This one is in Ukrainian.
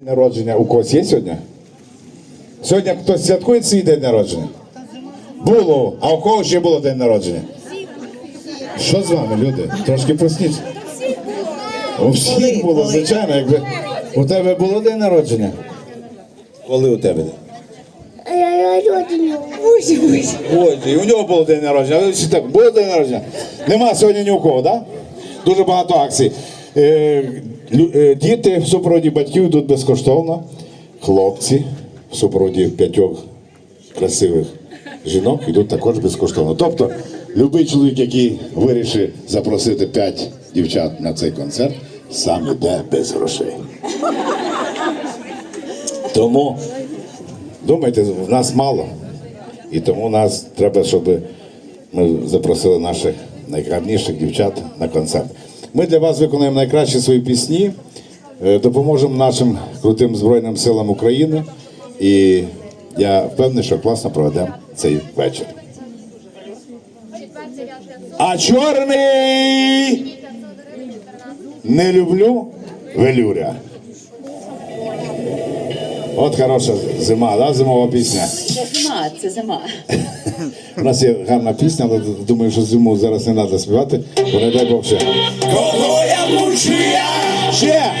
Народження у когось є сьогодні? Сьогодні хтось святкує свій день народження? Було. А у кого ще було день народження? Що з вами, люди? Трошки просніть. У всіх було, звичайно, якби. У тебе було день народження? Коли у тебе? Ой, і у нього було день народження. Але всі так, було день народження? Нема сьогодні ні у кого, так? Да? Дуже багато акцій. Е, е, діти в супроводі батьків йдуть безкоштовно. Хлопці в супроводі п'ятьох красивих жінок йдуть також безкоштовно. Тобто, будь-який чоловік, який вирішить запросити п'ять дівчат на цей концерт, сам іде без грошей. Тому Думайте, в нас мало. І тому нас треба, щоб ми запросили наших найгарніших дівчат на концерт. Ми для вас виконаємо найкращі свої пісні, е, допоможемо нашим крутим Збройним силам України. І я впевнений, що класно проведемо цей вечір. А чорний не люблю велюря. От хороша зима, да? зимова пісня. Це зима, це зима. У нас є гарна пісня, але думаю, що зиму зараз не треба співати, бо не дай Бог ще. Кого я мучу я, Ще!